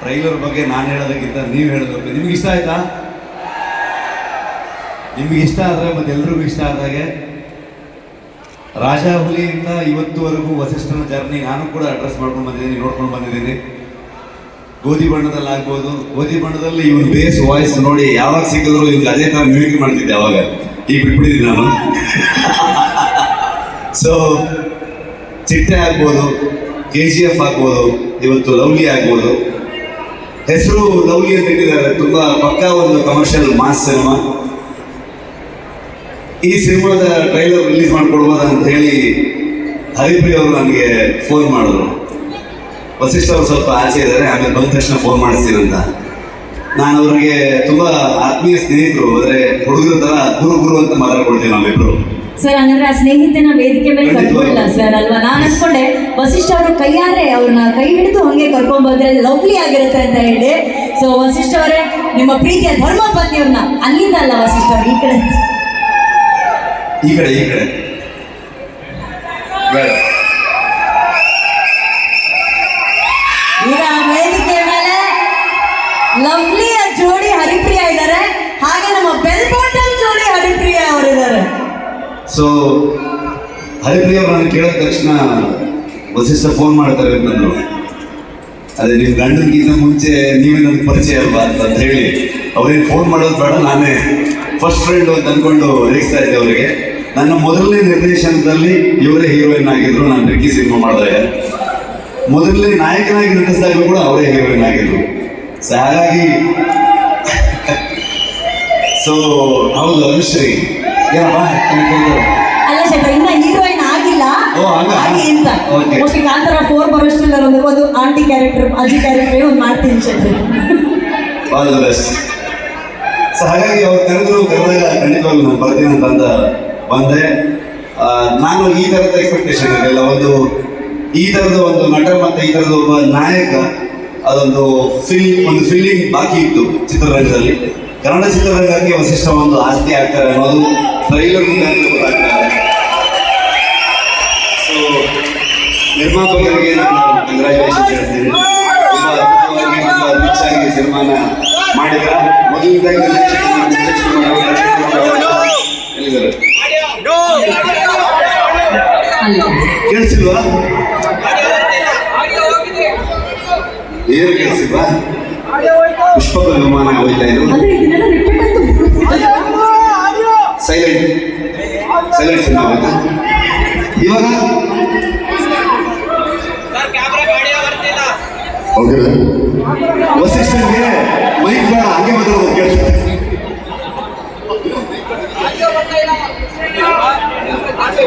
Trailer ಬಗ್ಗೆ ನಾನು ಹೇಳೋದಕ್ಕಿಂತ ನೀವು ಹೇಳೋದಕ್ಕೆ ನಿಮ್ಗೆ ಇಷ್ಟ ಆಯ್ತಾ? ನಿಮ್ಗೆ ಇಷ್ಟ ಆದರೆ ಮತ್ತೆ ಎಲ್ರಿಗೂ ಇಷ್ಟ ಆದಾಗೆ ರಾಜಾ ಹುಲಿಯಿಂದ ಇವತ್ತುವರೆಗೂ ವಸಿಷ್ಠನ ಜರ್ನಿ ನಾನು ಕೂಡ ಅಡ್ರೆಸ್ ಮಾಡ್ಕೊಂಡು ಬಂದಿದ್ದೀನಿ, ನೋಡ್ಕೊಂಡು ಬಂದಿದ್ದೀನಿ. ಗೋಧಿ ಬಣ್ಣದಲ್ಲಿ ಆಗ್ಬೋದು. ಗೋಧಿ ಬಣ್ಣದಲ್ಲಿ ಇವನ್ ಬೇಸ್ ವಾಯ್ಸ್ ನೋಡಿ ಯಾವಾಗ ಸಿಕ್ಕಿದ್ರು ಇವ್ನಿಗೆ ಅದೇ ತರ ಮ್ಯೂಸಿಕ್ ಮಾಡ್ತಿದ್ದೆ ಅವಾಗ. ಈಗ ಬಿಟ್ಬಿಟ್ಟಿದ್ದೀನಿ ನಾನು. ಸೊ ಚಿಟ್ಟೆ ಆಗ್ಬೋದು ಕೆ ಜಿ ಎಫ್ ಆಗ್ಬೋದು, ಇವತ್ತು ಲವ್ಲಿ ಆಗ್ಬೋದು. ಹೆಸರು ಲವ್ಲಿ ಅಂತ ಇಟ್ಟಿದ್ದಾರೆ. ತುಂಬಾ ಪಕ್ಕಾ ಒಂದು ಕಮರ್ಷಿಯಲ್ ಮಾಸ್ ಸಿನಿಮಾ ಈ ಸಿನಿಮಾದ ಟ್ರೈಲರ್ ರಿಲೀಸ್ ಮಾಡ್ಕೊಡ್ಬೋದ ಅಂತ ಹೇಳಿ ಹರಿಪ್ರಿಯ ಅವರು ನನಗೆ ಫೋನ್ ಮಾಡಿದ್ರು. ವಸಿಷ್ಠ ಅವರು ಸ್ವಲ್ಪ ಆಚೆ ಇದ್ದಾರೆ, ಆಮೇಲೆ ಬಂದ ತಕ್ಷಣ ಫೋನ್ ಮಾಡಿಸ್ತೀನಂತ ನಾನು ಅವರಿಗೆ ತುಂಬಾ ಆತ್ಮೀಯ ಸ್ನೇಹಿತರು ಅಂದ್ರೆ ಹುಡುಗರ ತರ ಗುರು ಗುರು ಅಂತ ಮಾತಾಡ್ಕೊಳ್ತೀವಿ ನಾವಿಬ್ರು. ಸರ್ ಹಂಗಂದ್ರೆ ಆ ಸ್ನೇಹಿತನ ವೇದಿಕೆ ಮೇಲೆ ಖಂಡಿತವಾಗ್ಲೂ. ಕರ್ಕೊಳ್ಳ ಸರ್ ಅಲ್ವಾ? ನಾನು ಅನ್ಕೊಂಡೆ ವಸಿಷ್ಠ ಅವರು ಕೈಯಾರೆ ಅವ್ರನ್ನ ಕೈ ಹಿಡಿದು ಹಂಗೆ ಕರ್ಕೊಂಡ್ ಬಂದ್ರೆ ಲವ್ಲಿ ಆಗಿರುತ್ತೆ ಅಂತ ಹೇಳಿ. ಸೊ ವಸಿಷ್ಠ ಅವರೇ ನಿಮ್ಮ ಪ್ರೀತಿಯ ಧರ್ಮ ಪತ್ನಿಯವ್ರನ್ನ ಅಲ್ಲಿಂದ ಅಲ್ಲ ವಸಿಷ್ಠ ಅವ್ರು ಈ ಕಡೆ. ಈ ಕಡೆ ಈ ಕಡೆ. ಲವ್ಲಿಯ ಜೋಡಿ ಹರಿಪ್ರಿಯ ಇದ್ದಾರೆ ಹಾಗೆ ನಮ್ಮ ಬೆಲ್ ಬಾಟಮ್ ಜೋಡಿ ಹರಿಪ್ರಿಯ ಅವರಿದ್ದಾರೆ. ಸೊ ಹರಿಪ್ರಿಯ ಅವರನ್ನು ಕೇಳಿದ ತಕ್ಷಣ ವಸಿಷ್ಠ ಫೋನ್ ಮಾಡ್ತಾರೆ ಅಂತಂದ್ರು ಅದೇ ನಿಮ್ಮ ಗಂಡನಿಗಿಂತ ಮುಂಚೆ ನೀವೇ ನನಗೆ ಪರಿಚಯ ಅಲ್ವಾ ಅಂತ ಹೇಳಿ ಅವ್ರಿಗೆ ಫೋನ್ ಮಾಡೋದು ಬೇಡ, ನಾನೇ ಫಸ್ಟ್ ಫ್ರೆಂಡ್ ಅಂತ ಅಂದ್ಕೊಂಡು ರೇಗಿಸ್ತಾ ಇದ್ದೆ ಅವರಿಗೆ. ನನ್ನ ಮೊದಲನೇ ನಿರ್ದೇಶನದಲ್ಲಿ ಇವರೇ ಹೀರೋಯಿನ್ ಆಗಿದ್ರು, ನಾನು ರಿಕ್ಕಿ ಸಿನಿಮಾ ಮಾಡಿದಾಗ. ಮೊದಲನೇ ನಾಯಕನಾಗಿ ನಟಿಸಿದಾಗಲೂ ಕೂಡ ಅವರೇ ಹೀರೋಯಿನ್ ಆಗಿದ್ರು. ಸೊ ಹಾಗಾಗಿ ಸೊ ಹೌದು ಅನುಶ್ರೀ. ಅಲ್ಲ ಶೆಟ್ರ ಇನ್ನ ಹೀರೋಯಿನ್ ಆಗಿಲ್ಲ ಹಾಗ? ಅಂತ. ಮೋಸ್ಟ್ಲಿ ಕಾಂತಾರ ಫೋರ್ ಬರೋಷ್ಟ್ರಲ್ಲಿ ಒಂದು ಒಂದು ಆಂಟಿ ಕ್ಯಾರೆಕ್ಟರ್ ಅಜ್ಜಿ ಕ್ಯಾರೆಕ್ಟರ್ ಒಂದು ಮಾಡ್ತೀನಿ ಶೆಟ್ರಿ ಆಲ್ ದ ಬೆಸ್ಟ್ ಸೊ ಹಾಗಾಗಿ ಅವ್ರು ಕರೆದ್ರು ಕರೆದಾಗ ಖಂಡಿತವಾಗ್ಲೂ ನಾನು ಬರ್ತೀನಿ ಬಂದೆ ನಾನು ಈ ಥರದ ಎಕ್ಸ್ಪೆಕ್ಟೇಷನ್ ಇರಲಿಲ್ಲ ಒಂದು ಈ ಥರದ ಒಂದು ನಟ ಮತ್ತು ಈ ಥರದ ಒಬ್ಬ ನಾಯಕ ಅದೊಂದು ಫಿಲ್ ಒಂದು ಫೀಲಿಂಗ್ ಬಾಕಿ ಇತ್ತು ಚಿತ್ರರಂಗದಲ್ಲಿ. ಕನ್ನಡ ಚಿತ್ರರಂಗಕ್ಕೆ ವಸಿಷ್ಠ ಒಂದು ಆಸ್ತಿ ಆಗ್ತಾರೆ ಅನ್ನೋದು ಟ್ರೈಲರ್ ಗೊತ್ತಾಗ್ತಾರೆ ಸೊ ನಿರ್ಮಾಪಕರಿಗೆ ನಾನು ಕಂಗ್ರಾಚುಲೇಷನ್ ಹೇಳ್ತೀನಿ. ತುಂಬ ಅದ್ಭುತವಾಗಿ ತುಂಬ ಸಿನಿಮಾನ ಮಾಡಿದ್ರ. ಮೊದಲನೇದಾಗಿ. ಎಲ್ಲಿದ್ದಾರೆ ಕೇಳಿಸಿಲ್ವಾ? ಏನು ಕೇಳಿಸಿಲ್ವಾ ಪುಷ್ಪಕ ವಿಮಾನ ಹೋಯ್ತಾ ಇದು ಅಂದ್ರೆ ಇದನ್ನೆಲ್ಲ ರಿಪೀಟ್ ಅಂತ ಸೈಲೆಂಟ್ ಸೈಲೆಂಟ್ ಸಿನಿಮಾ ಆಯ್ತಾ ಇವಾಗ ಓಕೆ ವಸಿಷ್ಠನ್ಗೆ ಮೈಕ್ ಬೇಡ ಹಂಗೆ ಮಾತಾಡೋದು ಕೇಳ್ತಾರೆ ಆಚೆ